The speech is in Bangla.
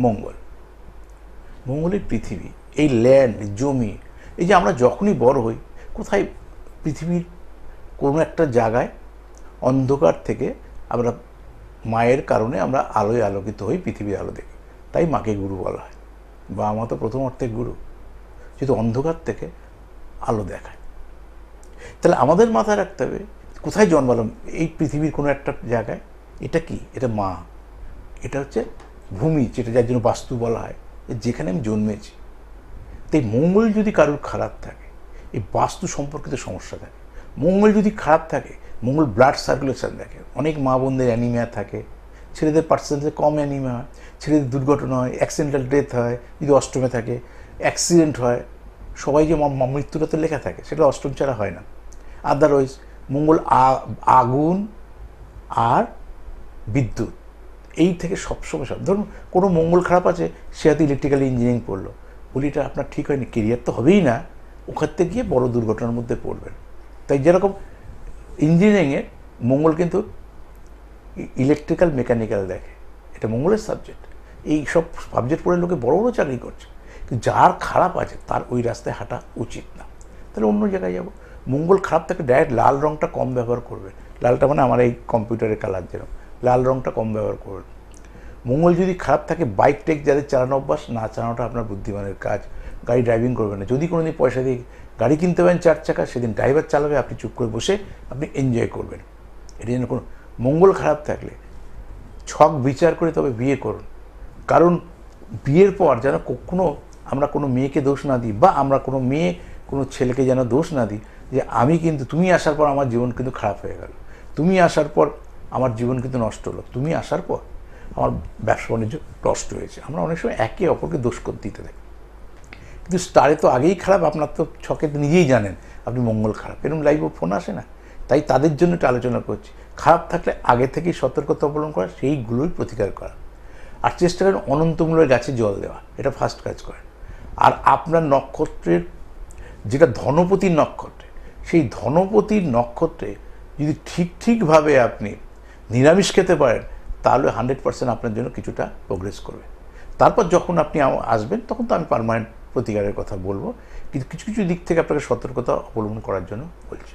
মঙ্গল। মঙ্গলের পৃথিবী, এই ল্যান্ড জমি, এই যে আমরা যখনই বড় হই, কোথায় পৃথিবীর কোনো একটা জায়গায় অন্ধকার থেকে আমরা মায়ের কারণে আমরা আলোয় আলোকিত হই, পৃথিবীর আলো দেখি। তাই মাকে গুরু বলা হয়। বা মা তো প্রথম অর্থে গুরু। যেহেতু অন্ধকার থেকে আলো দেখায়। তাহলে আমাদের মাথায় রাখতে হবে, কোথায় জন্মালাম? এই পৃথিবীর কোনো একটা জায়গায়। এটা কি? এটা মা। এটা হচ্ছে ভূমি, যেটা যার জন্য বাস্তু বলা হয় যেখানে আমি জন্মেছি। তাই মঙ্গল যদি কারোর খারাপ থাকে, এই বাস্তু সম্পর্কিত সমস্যা থাকে। মঙ্গল যদি খারাপ থাকে, মঙ্গল ব্লাড সার্কুলেশন দেখে। অনেক মা বোনদের অ্যানিমিয়া থাকে, ছেলেদের পার্সেন্টেজ কম অ্যানিমিয়া হয়, ছেলেদের দুর্ঘটনা হয় অ্যাক্সিডেন্টাল ডেথ হয়, যদি অষ্টমে থাকে অ্যাক্সিডেন্ট হয়, সবাই যে মৃত্যুটা তো লেখা থাকে, সেটা অষ্টম ছাড়া হয় না। আদারওয়াইজ মঙ্গল আগুন আর বিদ্যুৎ। এই থেকে সবসময় সব ধরুন কোনো মঙ্গল খারাপ আছে, সে হয়তো ইলেকট্রিক্যাল ইঞ্জিনিয়ারিং পড়ল। বলি এটা আপনার ঠিক হয়নি কেরিয়ার তো হবেই না, ওখান থেকে গিয়ে বড় দুর্ঘটনার মধ্যে পড়বেন। তাই যেরকম ইঞ্জিনিয়ারিংয়ে মঙ্গল কিন্তু ইলেকট্রিক্যাল মেকানিক্যাল দেখে, এটা মঙ্গলের সাবজেক্ট এই সব সাবজেক্ট পড়ে লোকে বড় বড় চাকরি করছে। যার খারাপ আছে, তার ওই রাস্তায় হাঁটা উচিত না। তাহলে অন্য জায়গায় যাব। মঙ্গল খারাপ থাকে ডাইরেক্ট লাল রঙটা কম ব্যবহার করবে। লালটা মানে আমার এই কম্পিউটারের কালার যেরকম। লাল রঙটা কম ব্যবহার করবেন মঙ্গল যদি খারাপ থাকে বাইক টেক যাদের চালানো অভ্যাস, না চালানোটা আপনার বুদ্ধিমানের কাজ। গাড়ি ড্রাইভিং করবেন না। যদি কোনো দিন পয়সা দিয়ে গাড়ি কিনতে পারেন চার চাকা, সেদিন ড্রাইভার চালাবে, আপনি চুপ করে বসে আপনি এনজয় করবেন। এটা যেন কোনো, মঙ্গল খারাপ থাকলে, ছক বিচার করে তবে বিয়ে করুন। কারণ বিয়ের পর যেন কখনো আমরা কোনো মেয়েকে দোষ না দিই, বা আমরা কোনো মেয়ে, কোনো ছেলেকে যেন দোষ না দিই, যে আমি কিন্তু, তুমি আসার পর আমার জীবন কিন্তু খারাপ হয়ে গেল। তুমি আসার পর আমার জীবন কিন্তু নষ্ট হলো। তুমি আসার পর আমার ব্যবসা বাণিজ্য নষ্ট হয়েছে। আমরা অনেক সময় একে অপরকে দোষ করতে দিতে থাকি। কিন্তু স্টারে তো আগেই খারাপ, আপনার তো ছকে নিজেই জানেন আপনি মঙ্গল খারাপ। এরকম লাইভে ফোন আসে না। তাই তাদের জন্য একটু আলোচনা করছি। খারাপ থাকলে আগে থেকেই সতর্কতা অবলম্বন করা, সেইগুলোই প্রতিকার করা। আর চেষ্টা করেন অনন্তমূলের গাছে জল দেওয়া। এটা ফার্স্ট কাজ করেন। আর আপনার নক্ষত্রের যেটা ধনপতির নক্ষত্রে, সেই ধনপতির নক্ষত্রে যদি ঠিক ঠিকভাবে আপনি নিরামিষ খেতে পারেন, তাহলে হান্ড্রেড পার্সেন্ট আপনার জন্য কিছুটা প্রোগ্রেস করবে। তারপর যখন আপনি আসবেন, তখন তো আমি পারমানেন্ট প্রতিকারের কথা বলব। কিন্তু কিছু কিছু দিক থেকে আপনাকে সতর্কতা অবলম্বন করার জন্য বলছি।